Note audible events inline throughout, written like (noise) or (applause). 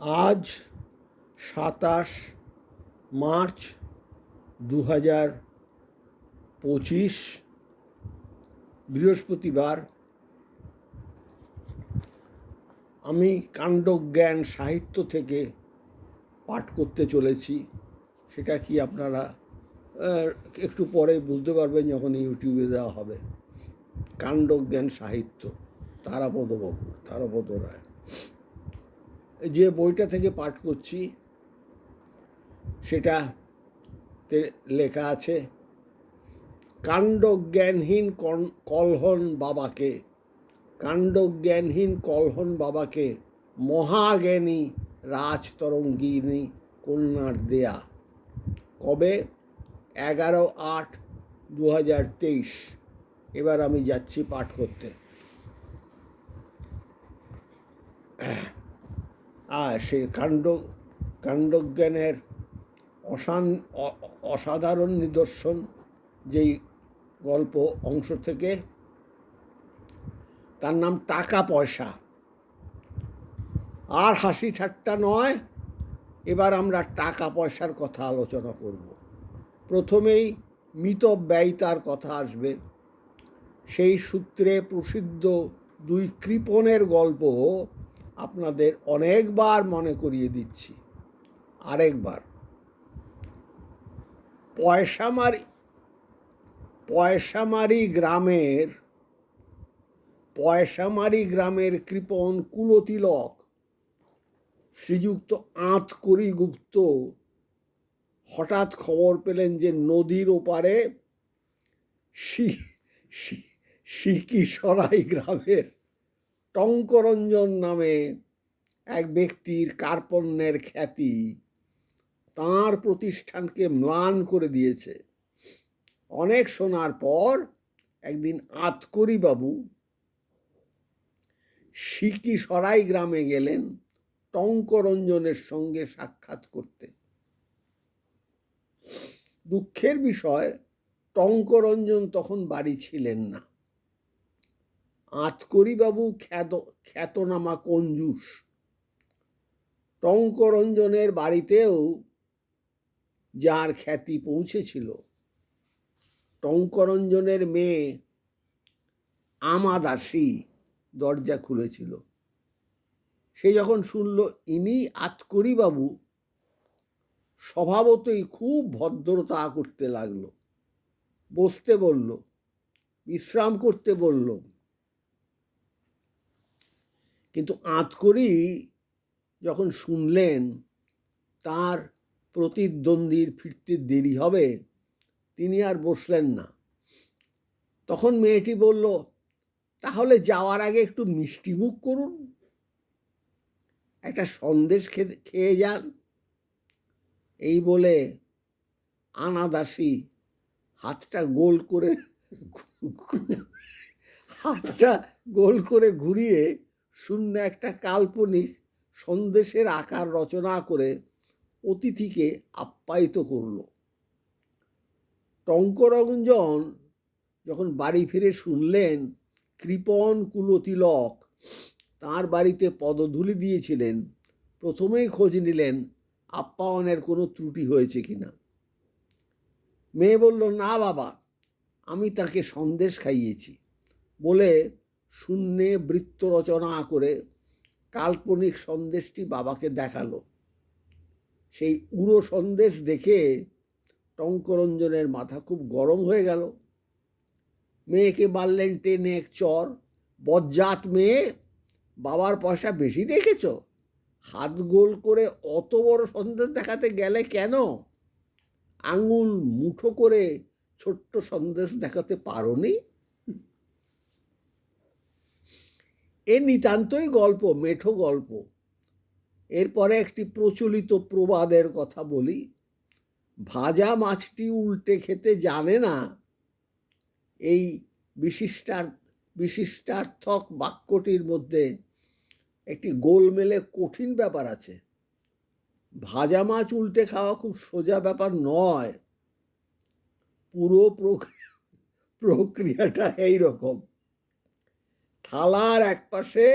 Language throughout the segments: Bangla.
আজ সাতাশ মার্চ দু হাজার পঁচিশ বৃহস্পতিবার। আমি কাণ্ডজ্ঞান সাহিত্য থেকে পাঠ করতে চলেছি। সেটা কি আপনারা একটু পরে বুঝতে পারবেন যখন ইউটিউবে দেওয়া হবে। কাণ্ডজ্ঞান সাহিত্য, তারাপদ বাবু, তারাপদ রায়। যে বইটা থেকে পাঠ করছি, সেটা লেখা আছে, কাণ্ডজ্ঞানহীন কলহন বাবাকে, কাণ্ডজ্ঞানহীন কলহন বাবাকে মহাজ্ঞানী রাজতরঙ্গিনী কন্যার দেয়া। কবে? এগারো আট দু হাজার তেইশ। এবার আমি যাচ্ছি পাঠ করতে। আর সেই কাণ্ড, কাণ্ডজ্ঞানের অসান অসাধারণ নিদর্শন যেই গল্প অংশ থেকে, তার নাম টাকা পয়সা। আর হাসি ঠাট্টা নয়, এবার আমরা টাকা পয়সার কথা আলোচনা করব। প্রথমেই মিত ব্যয়িতার কথা আসবে। সেই সূত্রে প্রসিদ্ধ দুই কৃপণের গল্প আপনাদের অনেকবার মনে করিয়ে দিচ্ছি আরেকবার পয়সামারি পয়সামারি গ্রামের পয়সামারি গ্রামের কৃপণ কুলতিলক শ্রীযুক্ত আঁতকরি গুপ্ত হঠাৎ খবর পেলেন যে নদীর ওপারে শি- শি- সিকিসরাই গ্রামের টঙ্করঞ্জন নামে এক ব্যক্তির কার্পণ্যের খ্যাতি তার প্রতিষ্ঠানকে ম্লান করে দিয়েছে। অনেক শোনার পর একদিন আতকরি বাবু সিকি সরাই গ্রামে গেলেন টঙ্করঞ্জনের সঙ্গে সাক্ষাৎ করতে। দুঃখের বিষয়, টঙ্করঞ্জন তখন বাড়ি ছিলেন না। আতকরিবাবু খ্যাত, খ্যাতনামা কঞ্জুস। টঙ্করঞ্জনের বাড়িতেও যার খ্যাতি পৌঁছেছিল, টঙ্করঞ্জনের মেয়ে আমাদাসী দরজা খুলেছিল। সে যখন শুনল, ইনি আতকরিবাবু? স্বভাবতই খুব ভদ্রতা করতে লাগল। বসতে বলল, বিশ্রাম করতে বলল কিন্তু আঁতকরি যখন শুনলেন তার প্রতিদ্বন্দ্বীর ফিরতে দেরি হবে, তিনি আর বসলেন না। তখন মেয়েটি বলল, তাহলে যাওয়ার আগে একটু মিষ্টি মুখ করুন। একটা সন্দেশ খেতে, খেয়ে যান। এই বলে আনাদাসী হাতটা গোল করে, হাতটা গোল করে ঘুরিয়ে শূন্য একটা কাল্পনিক সন্দেশের আকার রচনা করে অতিথিকে আপ্যায়িত করল। টঙ্করঞ্জন যখন বাড়ি ফিরে শুনলেন, কৃপণ কুলতিলক তার বাড়িতে পদধূলি দিয়েছিলেন, প্রথমেই খোঁজ নিলেন আপ্যায়নের কোনো ত্রুটি হয়েছে কিনা মেয়ে বলল, না বাবা, আমি তাকে সন্দেশ খাইয়েছি। বলে শূন্যে বৃত্ত রচনা করে কাল্পনিক সন্দেশটি বাবাকে দেখাল। সেই উড়ো সন্দেশ দেখে টঙ্করঞ্জনের মাথা খুব গরম হয়ে গেল। মেয়েকে মারলেন টেনে এক চর। বজ্জাত মেয়ে, বাবার পয়সা বেশি দেখেছ? হাত গোল করে অত বড় সন্দেশ দেখাতে গেলে কেন? আঙুল মুঠো করে ছোট্ট সন্দেশ দেখাতে পারোনি? এ নিতান্তই গল্প, মেঠো গল্প। এরপরে একটি প্রচলিত প্রবাদের কথা বলি। ভাজা মাছটি উল্টে খেতে জানে না। এই বিশিষ্টার, বিশিষ্টার্থক বাক্যটির মধ্যে একটি গোলমেলে কঠিন ব্যাপার আছে। ভাজা মাছ উল্টে খাওয়া খুব সোজা ব্যাপার নয়। পুরো প্রক্রিয়া, প্রক্রিয়াটা এই রকম। থালার এক পাশে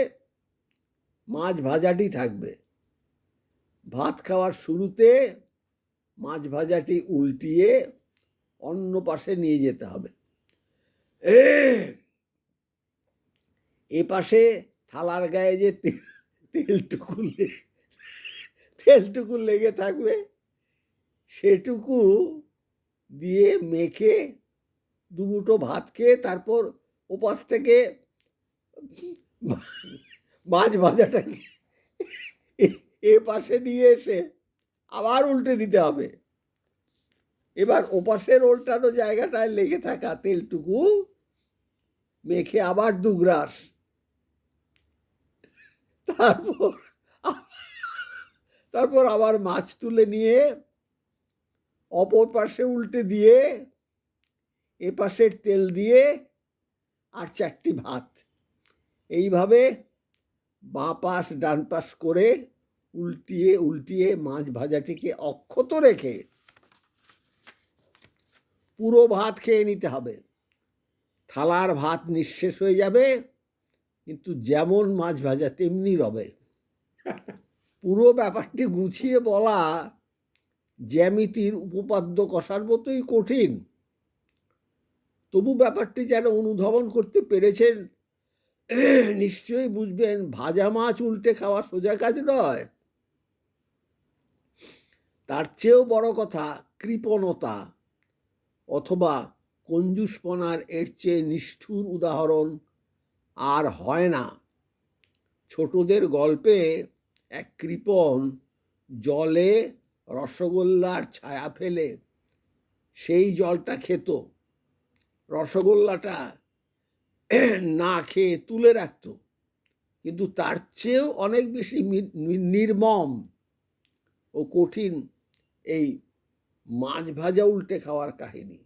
মাছ ভাজাটি থাকবে। ভাত খাওয়ার শুরুতে মাছ ভাজাটি উল্টিয়ে অন্য পাশে নিয়ে যেতে হবে। এ পাশে থালার গায়ে যে তেলটুকু তেলটুকু লেগে থাকবে, সেটুকু দিয়ে মেখে দুমুঠো ভাত খেয়ে তারপর ওপাশ থেকে মাছ ভাজাটাকে এ- পাশে নিয়ে এসে আবার উল্টে দিতে হবে। এবার ওপাশের উল্টানো জায়গাটায় লেগে থাকা তেলটুকু মেখে আবার দুগ্রাস তারপর তারপর আবার মাছ তুলে নিয়ে অপর পাশে উল্টে দিয়ে এ পাশের তেল দিয়ে আর চারটি ভাত এইভাবে বাঁ পাশ, ডান পাশ করে উল্টিয়ে উল্টিয়ে মাছ ভাজাটিকে অক্ষত রেখে পুরো ভাত খেয়ে নিতে হবে। থালার ভাত নিঃশেষ হয়ে যাবে, কিন্তু যেমন মাছ ভাজা তেমনি রবে। পুরো ব্যাপারটি গুছিয়ে বলা জ্যামিতির উপপাদ্য কষার মতোই কঠিন। তবু ব্যাপারটি যেন অনুধাবন করতে পেরেছেন নিশ্চয়ই বুঝবেন, ভাজা মাছ উল্টে খাওয়া সোজা কাজ নয়। তার চেয়েও বড় কথা কৃপণতা অথবা কঞ্জুসপনার এর চেয়ে নিষ্ঠুর উদাহরণ আর হয় না। ছোটদের গল্পে এক কৃপণ জলে রসগোল্লার ছায়া ফেলে সেই জলটা খেত। রসগোল্লাটা (clears throat) না খেয়ে তুলে রাখত। কিন্তু তার চেয়েও অনেক বেশি নির্মম ও কঠিন এই মাছ ভাজা উল্টে খাওয়ার কাহিনী।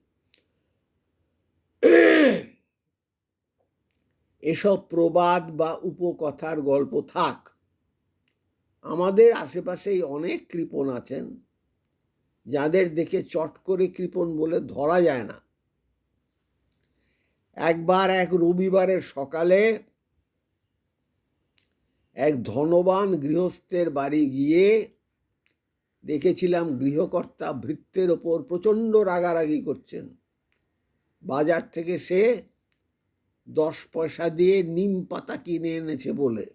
(clears throat) এসব প্রবাদ বা উপকথার গল্প থাক। আমাদের আশেপাশেই অনেক কৃপণ আছেন, যাদের দেখে চট করে কৃপণ বলে ধরা যায় না। একবার এক রবিবারের সকালে এক ধনবান গৃহস্থের বাড়ি গিয়ে দেখেছিলাম গৃহকর্তা ভৃত্যের ওপর প্রচণ্ড রাগারাগি করছেন। বাজার থেকে সে দশ পয়সা দিয়ে নিম পাতা কিনে এনেছে বলে।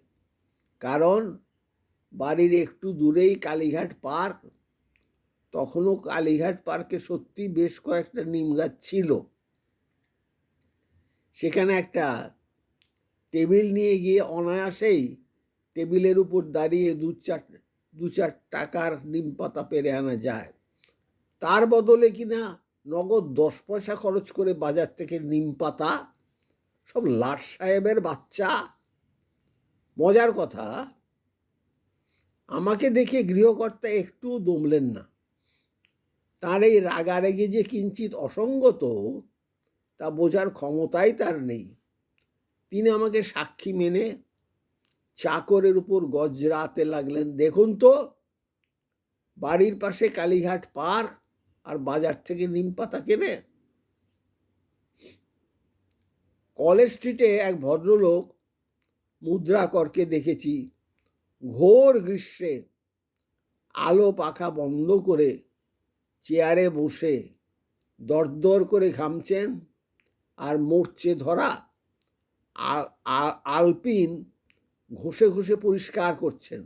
কারণ বাড়ির একটু দূরেই কালীঘাট পার্ক, তখনও কালীঘাট পার্কে সত্যি বেশ কয়েকটা নিম গাছ ছিল। সেখানে একটা টেবিল নিয়ে গিয়ে অনায়াসেই টেবিলের উপর দাঁড়িয়ে দু চার দু চার টাকার নিম পাতা পেরে আনা যায়। তার বদলে কিনা নগদ দশ পয়সা খরচ করে বাজার থেকে নিম পাতা, সব লাট সাহেবের বাচ্চা। মজার কথা, আমাকে দেখে গৃহকর্তা একটুও দমলেন না। তার এই রাগারেগে যে কিঞ্চিত অসঙ্গত তা বোঝার ক্ষমতাই তার নেই। তিনি আমাকে সাক্ষী মেনে চাকরের উপর গজরাতে লাগলেন। দেখুন তো, বাড়ির পাশে কালীঘাট পার্ক আর বাজার থেকে নিম পাতা কেনে? কলেজ স্ট্রিটে এক ভদ্রলোক মুদ্রাকরকে দেখেছি, ঘোর গ্রীষ্মে আলো পাখা বন্ধ করে চেয়ারে বসে দরদর করে ঘামছেন। আর মরচে ধরা আলপিন ঘষে ঘষে পরিষ্কার করছেন।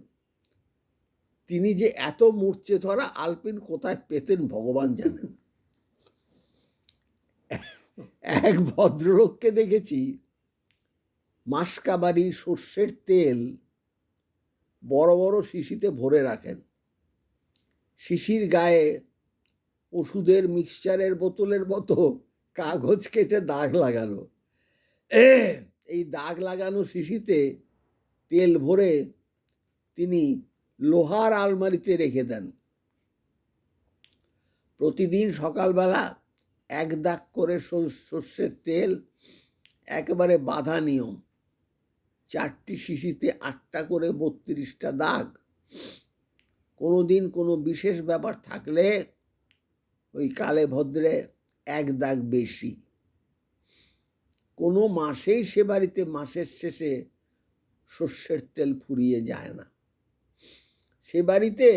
তিনি যে এত মূর্ছে ধরা, আলপিন কোথায় পেতেন ভগবান জানেন। এক ভদ্রলোককে দেখেছি, মাসকাবারি সর্ষের তেল বড় বড় শিশিতে ভরে রাখেন। শিশির গায়ে ওষুধের মিক্সচারের বোতলের মতো কাগজ কেটে দাগ লাগানো। এই দাগ লাগানো শিশিতে তেল ভরে তিনি লোহার আলমারিতে রেখে দেন। প্রতিদিন সকালবেলা এক দাগ করে সর- সর্ষের তেল, একেবারে বাধা নিয়ম। চারটি শিশিতে আটটা করে বত্রিশটা দাগ। কোনো দিন কোনো বিশেষ ব্যাপার থাকলে ওই কালে ভদ্রে এক দাগ বেশি। কোনো মাসেই সে বাড়িতে মাসের শেষে সর্ষের তেল ফুরিয়ে যায় না। সে বাড়িতে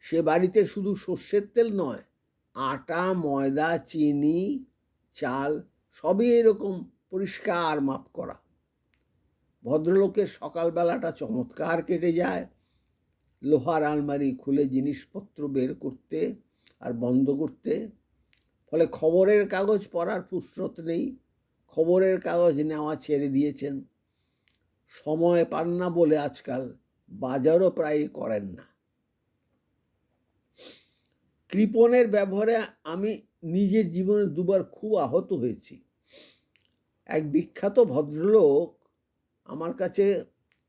সে বাড়িতে শুধু সর্ষের তেল নয়, আটা, ময়দা, চিনি, চাল সবই এরকম পরিষ্কার মাপ করা। ভদ্রলোকের সকালবেলাটা চমৎকার কেটে যায়। লোহার আলমারি খুলে জিনিসপত্র বের করতে আর বন্ধ করতে। ফলে খবরের কাগজ পড়ার ফুসরত নেই। খবরের কাগজ নেওয়া ছেড়ে দিয়েছেন। সময় পান না বলে আজকাল বাজারও প্রায় করেন না। কৃপণের ব্যবহারে আমি নিজের জীবনে দুবার খুব আহত হয়েছি। এক বিখ্যাত ভদ্রলোক আমার কাছে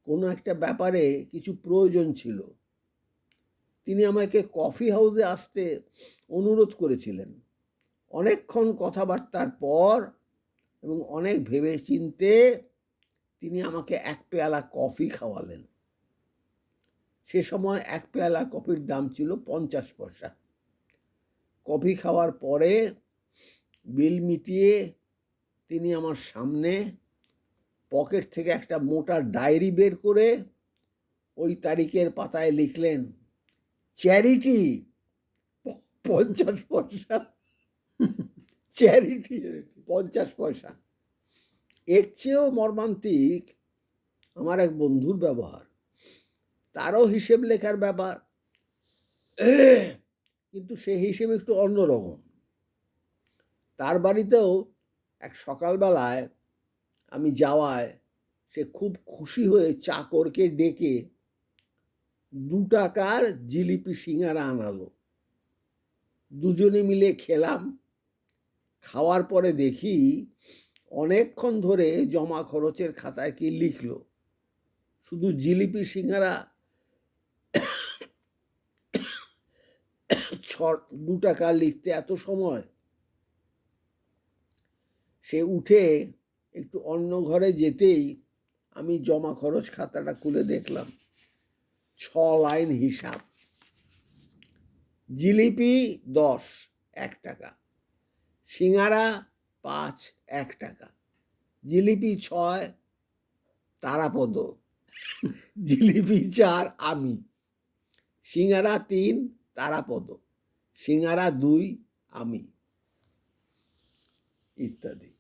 কোনো একটা ব্যাপারে কিছু প্রয়োজন ছিল। তিনি আমাকে কফি হাউসে আসতে অনুরোধ করেছিলেন। অনেকক্ষণ কথাবার্তার পর এবং অনেক ভেবে চিনতে তিনি আমাকে এক পেয়ালা কফি খাওয়ালেন। সে সময় এক পেয়ালা কফির দাম ছিল পঞ্চাশ পয়সা। কফি খাওয়ার পরে বিল মিটিয়ে তিনি আমার সামনে পকেট থেকে একটা মোটা ডায়েরি বের করে ওই তারিখের পাতায় লিখলেন চ্যারিটি পঞ্চাশ পয়সা। চ্যারিটি পঞ্চাশ পয়সা। এর চেয়েও মর্মান্তিক আমার এক বন্ধুর ব্যবহার। তারও হিসেব লেখার ব্যাপার। কিন্তু সে হিসেবে একটু অন্যরকম তার বাড়িতেও এক সকালবেলায় আমি যাওয়ায় সে খুব খুশি হয়ে চাকরকে ডেকে দু টাকার জিলিপি সিঙ্গারা আনালো। দুজনে মিলে খেলাম। খাওয়ার পরে দেখি অনেকক্ষণ ধরে জমা খরচের খাতায় কি লিখলো। শুধু জিলিপি সিঙ্গারা ছ দু টাকা লিখতে এত সময়? সে উঠে একটু অন্য ঘরে যেতেই আমি জমা খরচ খাতাটা খুলে দেখলাম। ছ লাইন হিসাব। জিলিপি দশ, এক টাকা। সিঙ্গারা পাঁচ, এক টাকা। জিলিপি ছয়, তারাপদ। জিলিপি চার, আমি। সিঙ্গারা তিন, তারাপদ। সিঙ্গারা দুই, আমি। ইত্যাদি।